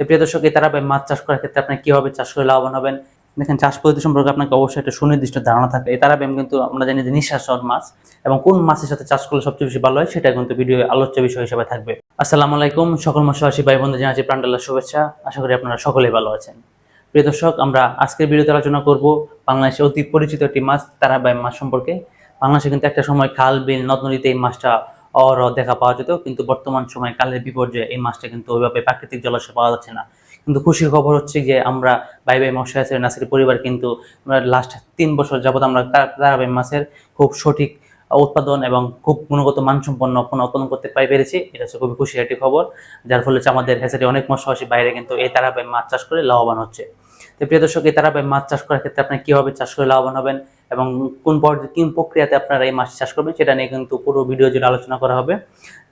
তো প্রিয় দর্শক, এই তারাবাই মাছ চাষ করার ক্ষেত্রে আপনি কীভাবে চাষ করে লাভবান হবেন? দেখেন, চাষ পদ্ধতি সম্পর্কে আপনাকে অবশ্যই একটা সুনির্দিষ্ট ধারণা থাকে। এই তারাবাইম কিন্তু আমরা জানি যে নিঃশ্বাসর মাছ এবং কোন মাছের সাথে চাষ করলে সবচেয়ে বেশি ভালো হয় সেটা কিন্তু ভিডিও আলোচ্য বিষয় হিসেবে থাকবে। আসসালামু আলাইকুম, সকল মৎস্যবাসী ভাই বন্ধু জানাচ্ছি প্রাণডাল্লার শুভেচ্ছা। আশা করি আপনারা সকলেই ভালো আছেন। প্রিয় দর্শক, আমরা আজকের ভিডিওতে আলোচনা করব বাংলাদেশে অতি পরিচিত একটি মাছ তারাবাইম মাছ সম্পর্কে। বাংলাদেশে কিন্তু একটা সময় খাল, বিল নদ নদীতে এই মাছটা অর দেখা পাওয়া যেত, কিন্তু বর্তমান সময় কালের বিপর্যয়ে এই মাছটা কিন্তু ওইভাবে প্রাকৃতিক জলাশয় পাওয়া যাচ্ছে না। কিন্তু খুশির খবর হচ্ছে যে আমরা বাই বাই মশাইসের নাসির পরিবার কিন্তু লাস্ট তিন বছর যাবত আমরা তারাবাই মাছের খুব সঠিক উৎপাদন এবং খুব গুণগত মানসম্পন্ন পণ্য উৎপাদন করতে পাই পেরেছি। এটা হচ্ছে খুবই খুশির একটি খবর, যার ফলে আমাদের হেসারি অনেক মৎস্যবাসী বাইরে কিন্তু এই তারাবাই মাছ চাষ করে লাভবান হচ্ছে। তো প্রিয় দর্শক, এই তারাবাই মাছ চাষ করার ক্ষেত্রে আপনি কীভাবে চাষ করে লাভবান হবেন? এবং কোন পর্যায়ে কোন প্রক্রিয়াতে আপনারা এই মাছ চাষ করবেন সেটা নিয়ে কিন্তু পুরো ভিডিও জুড়ে আলোচনা করা হবে।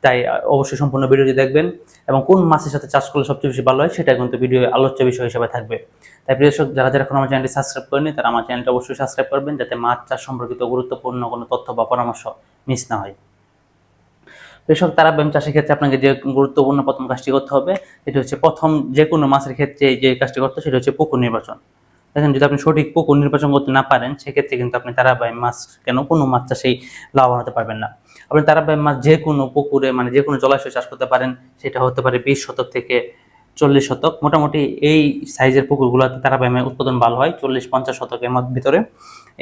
তাই অবশ্যই সম্পূর্ণ ভিডিওটি দেখবেন এবং কোন মাছের সাথে চাষ করলে সবচেয়ে বেশি ভালো হয় সেটা কিন্তু ভিডিও আলোচ্য বিষয় হিসেবে থাকবে। তাই প্রিয় দর্শক, যারা যারা এখন আমার চ্যানেলটি সাবস্ক্রাইব করেনি তারা আমার চ্যানেলটি অবশ্যই সাবস্ক্রাইব করবেন যাতে মাছ চাষ সম্পর্কিত গুরুত্বপূর্ণ কোনো তথ্য বা পরামর্শ মিস না হয়। কৃষক তারা ব্যায়াম চাষের ক্ষেত্রে আপনাকে যে গুরুত্বপূর্ণ প্রথম কাজটি করতে হবে, সেটি হচ্ছে প্রথম যে কোনো মাছের ক্ষেত্রে যে কাজটি করতে সেটা হচ্ছে পুকুর নির্বাচন। দেখেন, যদি আপনি সঠিক পুকুর নির্বাচন করতে না পারেন, সেক্ষেত্রে কিন্তু আপনি তারাবাই মাছ কেন কোনো মাছ চাষেই লাভবান হতে পারবেন না। আপনি তারাবাই মাছ যে কোনো পুকুরে মানে যে কোনো জলাশয়ে চাষ করতে পারেন, সেটা হতে পারে বিশ শতক থেকে চল্লিশ শতক। মোটামুটি এই সাইজের পুকুরগুলোতে তারাবাই মাছের উৎপাদন ভালো হয়, চল্লিশ পঞ্চাশ শতকের মধ্যে ভিতরে।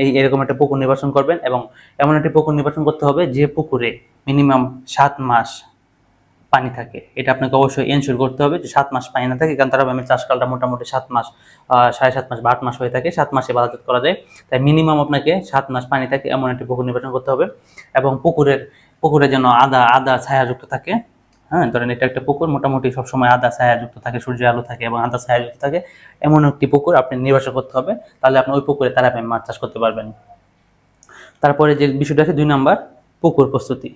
এই এরকম একটা পুকুর নির্বাচন করবেন এবং এমন একটি পুকুর নির্বাচন করতে হবে যে পুকুরে মিনিমাম সাত মাস পানি থাকে। এটা আপনাকে অবশ্যই এনশিওর করতে হবে যে সাত মাস পানি না থাকে, কারণ তারা ব্যায়ামের চাষকালটা মোটামুটি সাত মাস সাড়ে সাত মাস বা আট মাস হয়ে থাকে, সাত মাসে বাধাজাত করা যায়। তাই মিনিমাম আপনাকে সাত মাস পানি থাকে এমন একটি পুকুর নির্বাচন করতে হবে। এবং পুকুরের, পুকুরে যেন আদা আদা ছায়াযুক্ত থাকে হ্যাঁ ধরেন এটা একটা পুকুর, মোটামুটি সবসময় আদা ছায়াযুক্ত থাকে সূর্যের আলো থাকে এবং আদা ছায়াযুক্ত থাকে, এমন একটি পুকুর আপনি নির্বাচন করতে হবে। তাহলে আপনি ওই পুকুরে তারা মাছ চাষ করতে পারবেন। তারপরে যে বিষয়টা আছে দুই নাম্বার, পুকুর প্রস্তুতি।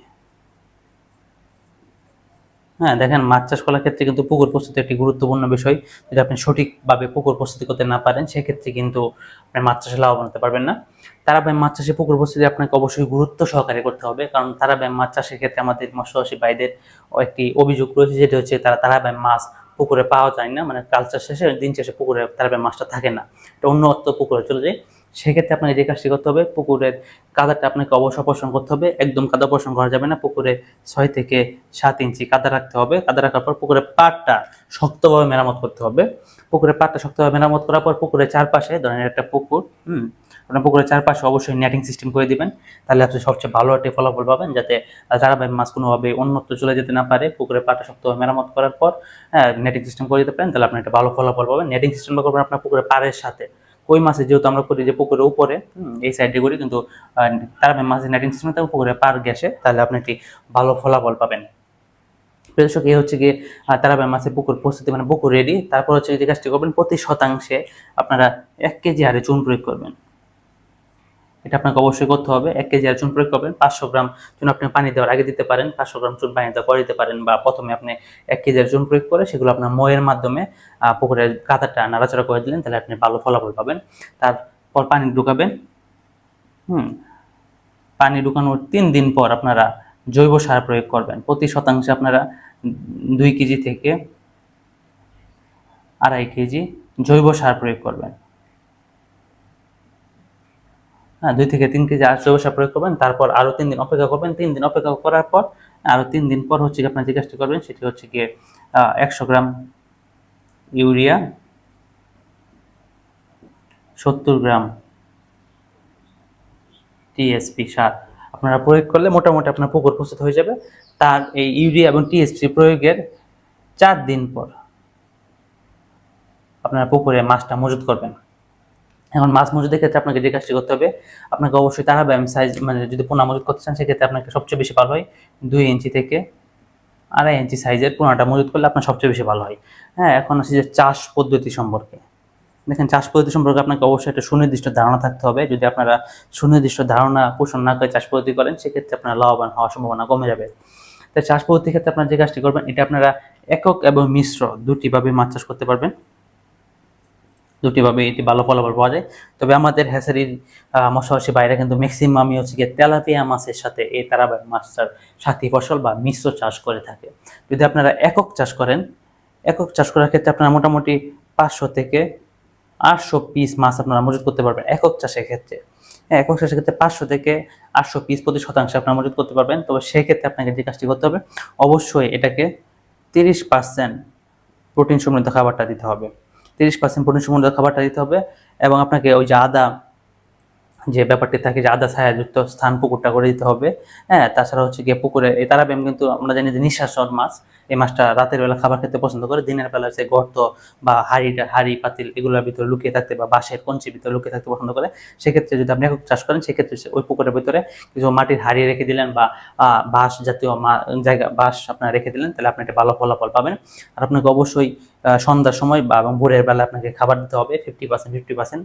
হ্যাঁ দেখেন মাছ চাষ করার ক্ষেত্রে কিন্তু পুকুর প্রস্তুতি একটি গুরুত্বপূর্ণ বিষয়। যদি আপনি সঠিকভাবে পুকুর প্রস্তুতি করতে না পারেন, সেক্ষেত্রে কিন্তু আপনি মাছ চাষে লাভবান হতে পারবেন না। তারাবাই মাছ চাষে পুকুর প্রস্তুতি আপনাকে অবশ্যই গুরুত্ব সহকারে করতে হবে, কারণ তারাবাই মাছ চাষের ক্ষেত্রে আমাদের মৎস্যচাষী ভাইদের একটি অভিযোগ রয়েছে, যেটা হচ্ছে তারা তারাবাই মাছ পুকুরে পাওয়া যায় না। মানে কালচার শেষে, দিন শেষে পুকুরে তারাবাই মাছটা থাকে না। এটা অন্য পুকুরে চলে যায়। সেক্ষেত্রে আপনার যে কাজটি করতে হবে, পুকুরের কাদাটা আপনাকে অবশ্যই অপসারণ করতে হবে। একদম কাদা অপসারণ করা যাবে না, পুকুরে ছয় থেকে সাত ইঞ্চি কাদা রাখতে হবে। কাদা রাখার পর পুকুরের পাড়টা শক্তভাবে মেরামত করতে হবে। পুকুরের পাড়টা শক্তভাবে মেরামত করার পর পুকুরের চারপাশে, ধরেন একটা পুকুর, হুম, আপনার পুকুরের চারপাশে অবশ্যই নেটিং সিস্টেম করে দিবেন। তাহলে আপনি সবচেয়ে ভালো একটি ফলাফল পাবেন যাতে তারাবাই মাছ কোনোভাবে অন্যত্র চলে যেতে না পারে। পুকুরের পাড়টা শক্তভাবে মেরামত করার পর হ্যাঁ নেটিং সিস্টেম করে দিতে পারেন। তাহলে আপনি একটা ভালো ফলাফল পাবেন। নেটিং সিস্টেমটা করবেন আপনার পুকুরের পাড়ের সাথে। কই মাছে যেহেতু আমরা করি যে পুকুরের উপরে এই সাইডে করি কিন্তু তার মাছের নেটিং সিস্টেম থাকে পুকুরের পার গ্যাসে তাহলে আপনি একটি ভালো ফলাফল পাবেন। প্রদর্শক এই হচ্ছে গিয়ে তারা তারাবাই মাছের পুকুর প্রস্তুতি মানে পুকুর রেডি তারপর হচ্ছে যে কাজটি করবেন প্রতি শতাংশে আপনারা এক কেজি হারে চুন প্রয়োগ করবেন। এটা আপনাকে অবশ্যই করতে হবে। এক কেজি আর চুন প্রয়োগ করবেন, পাঁচশো গ্রাম চুন আপনি পানি দেওয়ার আগে দিতে পারেন, পাঁচশো গ্রাম চুন পানি দেওয়া পরে দিতে পারেন বা প্রথমে আপনি এক কেজি আর চুন প্রয়োগ করে সেগুলো আপনার ময়ের মাধ্যমে পুকুরের কাদাটা নাড়াচাড়া করে দিলেন, তাহলে আপনি ভালো ফলাফল পাবেন। তারপর পানি ঢুকাবেন। হুম, পানি ঢুকানোর তিন দিন পর আপনারা জৈব সার প্রয়োগ করবেন। প্রতি শতাংশে আপনারা দুই কেজি থেকে আড়াই কেজি জৈব সার প্রয়োগ করবেন। হ্যাঁ দুই থেকে তিন কেজি আর জৈব সার প্রয়োগ করবেন, তারপর আরও তিন দিন অপেক্ষা করবেন। তিন দিন অপেক্ষা করার পর আরও তিন দিন পর হচ্ছে আপনার কাজটি করবেন, সেটি হচ্ছে গিয়ে একশো গ্রাম ইউরিয়া, সত্তর গ্রাম টিএসপি সার। আপনারা প্রয়োগ করলে মোটামুটি আপনার পুকুর প্রস্তুত হয়ে যাবে। তার এই ইউরিয়া এবং টিএসপি প্রয়োগের চার দিন পর আপনারা পুকুরে মাছটা মজুত করবেন। এখন মাছ মজুদের ক্ষেত্রে আপনাকে যে কাজটি করতে হবে, আপনাকে অবশ্যই তারা ব্যায়াম সাইজ মানে যদি পোনা মজুত করতে চান, সেক্ষেত্রে আপনাকে সবচেয়ে বেশি ভালো হয় দুই ইঞ্চি থেকে আড়াই ইঞ্চি সাইজের পোনাটা মজুত করলে আপনার সবচেয়ে বেশি ভালো হয়। হ্যাঁ এখন আসছে যে চাষ পদ্ধতি সম্পর্কে। দেখেন, চাষ পদ্ধতি সম্পর্কে আপনাকে অবশ্যই একটা সুনির্দিষ্ট ধারণা থাকতে হবে। যদি আপনারা সুনির্দিষ্ট ধারণা পোষণ না করে চাষ পদ্ধতি করেন, সেক্ষেত্রে আপনার লাভবান হওয়ার সম্ভাবনা কমে যাবে। তাই চাষ পদ্ধতির ক্ষেত্রে আপনারা যে কাজটি করবেন, এটা আপনারা একক এবং মিশ্র দুটিভাবে মাছ চাষ করতে পারবেন। দুটিভাবে এটি ভালো ফলাফল পাওয়া যায়। তবে আমাদের হ্যাসারির মশাবাসী বাইরে কিন্তু ম্যাক্সিমামই হচ্ছে গিয়ে তেলাপিয়া মাছের সাথে এই তারাবাই মাছটার সাথী ফসল বা মিশ্র চাষ করে থাকে। যদি আপনারা একক চাষ করেন, একক চাষ করার ক্ষেত্রে আপনারা মোটামুটি পাঁচশো থেকে আটশো পিস মাছ আপনারা মজুত করতে পারবেন একক চাষের ক্ষেত্রে। হ্যাঁ একক চাষের ক্ষেত্রে পাঁচশো থেকে আটশো পিস প্রতি শতাংশে আপনারা মজুত করতে পারবেন। তবে সেক্ষেত্রে আপনাকে যে কাজটি করতে হবে, অবশ্যই এটাকে তিরিশ পার্সেন্ট প্রোটিন সমৃদ্ধ খাবারটা দিতে হবে। তিরিশ পার্সেন্ট সমৃদ্ধ খাবারটা দিতে হবে এবং আপনাকে ওই যে আদা যে ব্যাপারটি থাকে যে আদা ছায়াযুক্ত স্থান পুকুরটা করে দিতে হবে। হ্যাঁ তাছাড়া হচ্ছে গিয়ে পুকুরে এই তারাবেম কিন্তু আমরা জানি যে নিঃশ্বাসন মাছ। এই মাছটা রাতের বেলা খাবার খেতে পছন্দ করে, দিনের বেলা সে গর্ত বা হাড়িটা হাড়ি, পাতিল এগুলোর ভিতরে লুকিয়ে থাকতে বা বাঁশের কঞ্চির ভিতরে লুকিয়ে থাকতে পছন্দ করে। সেক্ষেত্রে যদি আপনি একক চাষ করেন, সেক্ষেত্রে ওই পুকুরের ভিতরে কিছু মাটির হাড়ি রেখে দিলেন বা বাঁশ জাতীয় জায়গা, বাঁশ আপনারা রেখে দিলেন, তাহলে আপনি একটা ভালো ফলাফল পাবেন। আর আপনাকে অবশ্যই সন্ধ্যার সময় বা, এবং ভোরের বেলা আপনাকে খাবার দিতে হবে ফিফটি পার্সেন্ট ফিফটি পার্সেন্ট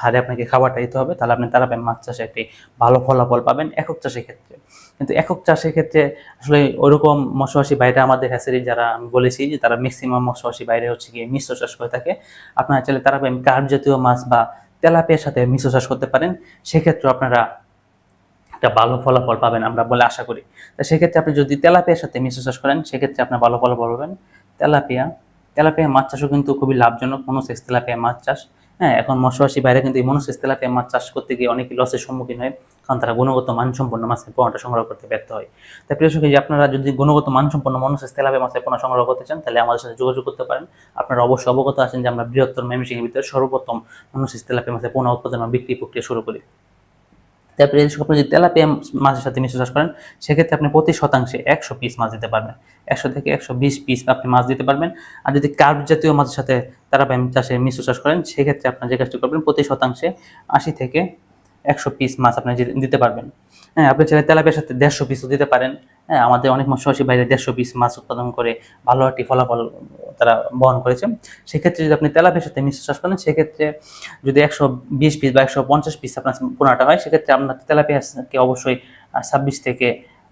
হারে আপনাকে খাবারটা দিতে হবে, তাহলে আপনি তারাবেন মাছ চাষে একটি ভালো ফলাফল পাবেন একক চাষের ক্ষেত্রে। কিন্তু একক চাষের ক্ষেত্রে আসলে ওইরকম মৎস্যবাসী বাইরে আমাদের হ্যাচারি যারা আমি বলেছি যে তারা ম্যাক্সিমাম মৎস্যবাসী বাইরে হচ্ছে গিয়ে মিশ্র চাষ করে থাকে। আপনারা চাইলে তারাবেন কার্প জাতীয় মাছ বা তেলাপিয়ার সাথে মিশ্র চাষ করতে পারেন। সেক্ষেত্রে আপনারা একটা ভালো ফলাফল পাবেন আমরা বলে আশা করি। তো সেক্ষেত্রে আপনি যদি তেলাপিয়ার সাথে মিশ্র চাষ করেন, সেক্ষেত্রে আপনার ভালো ফলাফল পাবেন। তেলাপিয়া তেলাপিয়া মাছ চাষও কিন্তু খুবই লাভজনক, কোনো মনোসেক্স তেলাপিয়া মাছ চাষ হ্যাঁ এখন মৎস্যবাসী বাইরে কিন্তু এই মনুষ্য তেলাপিয়া মাছ চাষ করতে গিয়ে অনেক লসের সম্মুখীন হয়, কারণ তারা গুণগত মানসম্পন্ন মাছের পোনাটা সংগ্রহ করতে ব্যর্থ হয়। তাই প্রিয় সঙ্গে আপনারা যদি গুণগত মানসম্পন্ন মনুষ্য তেলাপিয়া মাছের পোনা সংগ্রহ করতে চান, তাহলে আমাদের সাথে যোগাযোগ করতে পারেন। আপনারা অবশ্যই অবগত আছেন যে আমরা বৃহত্তর মেমিসিংয়ের ভিতরে সর্বপ্রথম মানুষ তেলাপিয়া মাছের পোনা উৎপাদন বিক্রি প্রক্রিয়া শুরু করি। তারপরে আপনি যদি তেলাপিয়া মাছের সাথে মিশ্র চাষ করেন, সেক্ষেত্রে আপনি প্রতি শতাংশে একশো পিস মাছ দিতে পারবেন। একশো থেকে একশো বিশ পিস আপনি মাছ দিতে পারবেন। আর যদি কার্ভ জাতীয় মাছের সাথে তেলাপিয়া চাষে মিশ্র চাষ করেন, সেক্ষেত্রে আপনার যে কাজটি করবেন, প্রতি শতাংশে আশি থেকে একশো পিস মাছ আপনি দিতে পারবেন। হ্যাঁ আপনি চাইলে তেলাপিয়ার সাথে দেড়শো পিসও দিতে পারেন। হ্যাঁ আমাদের অনেক মৎস্যবাসী বাইরে দেড়শো পিস মাছ উৎপাদন করে ভালো একটি ফলাফল তারা বহন করেছে। সেক্ষেত্রে যদি আপনি তেলাপিয়ার সাথে মিশ্র চাষ করেন, সেক্ষেত্রে যদি একশো বিশ পিস বা একশো পঞ্চাশ পিস আপনার পোনাটা হয়, সেক্ষেত্রে আপনার তেলাপিয়াকে অবশ্যই ছাব্বিশ থেকে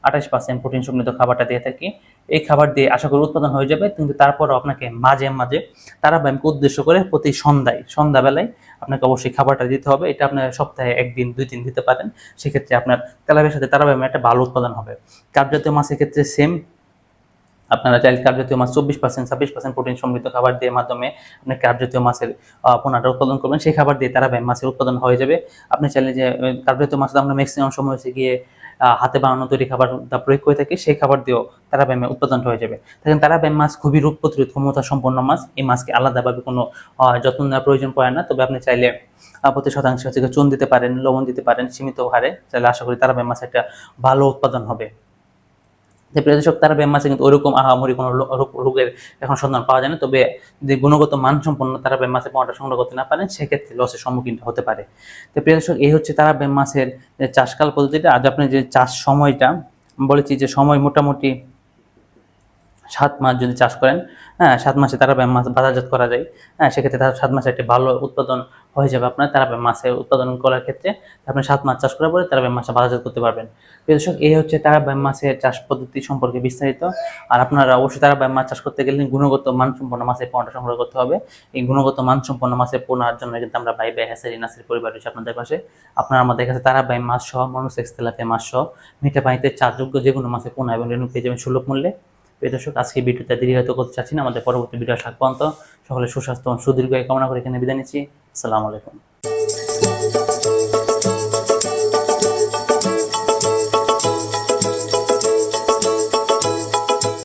আঠাশ পার্সেন্ট প্রোটিন সমৃদ্ধ খাবারটা দিয়ে থাকি। এই খাবার দিয়ে আশা করি উৎপাদন হয়ে যাবে। কিন্তু তারপরও আপনাকে মাঝে মাঝে তারা ব্যায়ামকে উদ্দেশ্য করে প্রতি সন্ধ্যায়, সন্ধ্যাবেলায় আপনাকে অবশ্যই খাবারটা দিতে হবে। এটা আপনার সপ্তাহে একদিন, দুই দিন দিতে পারেন। সেক্ষেত্রে আপনার তেলাপিয়ার সাথে তারা ব্যায়ামে একটা ভালো উৎপাদন হবে। কাপ জাতীয় মাছের ক্ষেত্রে সেম আপনারা চাইলে কার্ব জাতীয় মাছ চব্বিশ পার্সেন্ট ছাব্বিশ পার্সেন্ট প্রোটিন সমৃদ্ধ খাবার দিয়ে মাধ্যমে আপনি কার্ব জাতীয় মাছের পোনাটা উৎপাদন করবেন। সেই খাবার দিয়ে তারা ব্যায়াম মাছের উৎপাদন হয়ে যাবে। আপনি চাইলে যে কার্ব জাতীয় আমরা ম্যাক্সিমাম সময় হচ্ছে গিয়ে হাতে বানানো তৈরি খাবার প্রয়োগ করে থাকে, সেই খাবার দিয়েও তারা ব্যায়ামে উৎপাদন হয়ে যাবে। দেখেন, তারা ব্যায়াম মাছ খুবই রোগ প্রতিরোধ ক্ষমতা সম্পন্ন মাছ। এই মাছকে আলাদাভাবে কোনো যত্ন নেওয়ার প্রয়োজন পড়ে না। তবে আপনি চাইলে প্রতি শতাংশ হচ্ছে চুন দিতে পারেন, লবণ দিতে পারেন সীমিত হারে। চাইলে আশা করি তারা ব্যায়াম মাছ একটা ভালো উৎপাদন হবে। যে প্রিয় দর্শক তারা ব্যায়াম মাছে কিন্তু ওরকম আহামরি কোনো রোগের এখন সন্ধান পাওয়া যায় না। তবে যদি গুণগত মানসম্পন্ন তারা ব্যায়াম মাছের পোনাটা সংগ্রহ করতে না পারেন, সেক্ষেত্রে লসের সম্মুখীন হতে পারে। তো প্রিয় এই হচ্ছে তারা ব্যায়াম যে চাষকাল পদ্ধতিটা। আজ আপনি যে চাষ সময়টা বলেছি যে সময় মোটামুটি সাত মাস যদি চাষ করেন হ্যাঁ সাত মাসে তারা ব্যায়াম মাছ বাজারজাত করা যায়। হ্যাঁ সেক্ষেত্রে তারা সাত মাসে একটি ভালো উৎপাদন হয়ে যাবে আপনার ব্যায়াম মাছের উৎপাদন করার ক্ষেত্রে আপনি সাত মাস চাষ করার পরে ব্যায়াম মাছটা বাজারজাত করতে পারবেন। দর্শক, এই হচ্ছে ব্যায়াম মাছের চাষ পদ্ধতি সম্পর্কে বিস্তারিত। আর আপনারা অবশ্যই ব্যায়াম মাছ চাষ করতে গেলে গুণগত মানসম্পন্ন মাছের পোনাটা সংগ্রহ করতে হবে। এই গুণগত মানসম্পন্ন মাছের পোনার জন্য কিন্তু আমরা ভাই ভাই হ্যাসারি নাসির পরিবার রয়েছে আপনাদের পাশে। আপনারা আমাদের কাছে তারা মাছ সহ, মনোসেক্স তেলাপিয়া মাছ সহ, মিঠা পানিতে চাষযোগ্য যে কোনো মাছের পোনা এবং রেণু পেয়ে যাবেন সুলভ মূল্যে। প্রিয় দর্শক আজকে ভিডিওতে দেরি হয়তো করতে চাচ্ছি না। আমাদের পরবর্তী ভিডিও আসার পর্যন্ত সকলে সুস্বাস্থ্য সুদীর্ঘ কামনা করে এখানে বিদায় নিচ্ছি। আসসালামু আলাইকুম।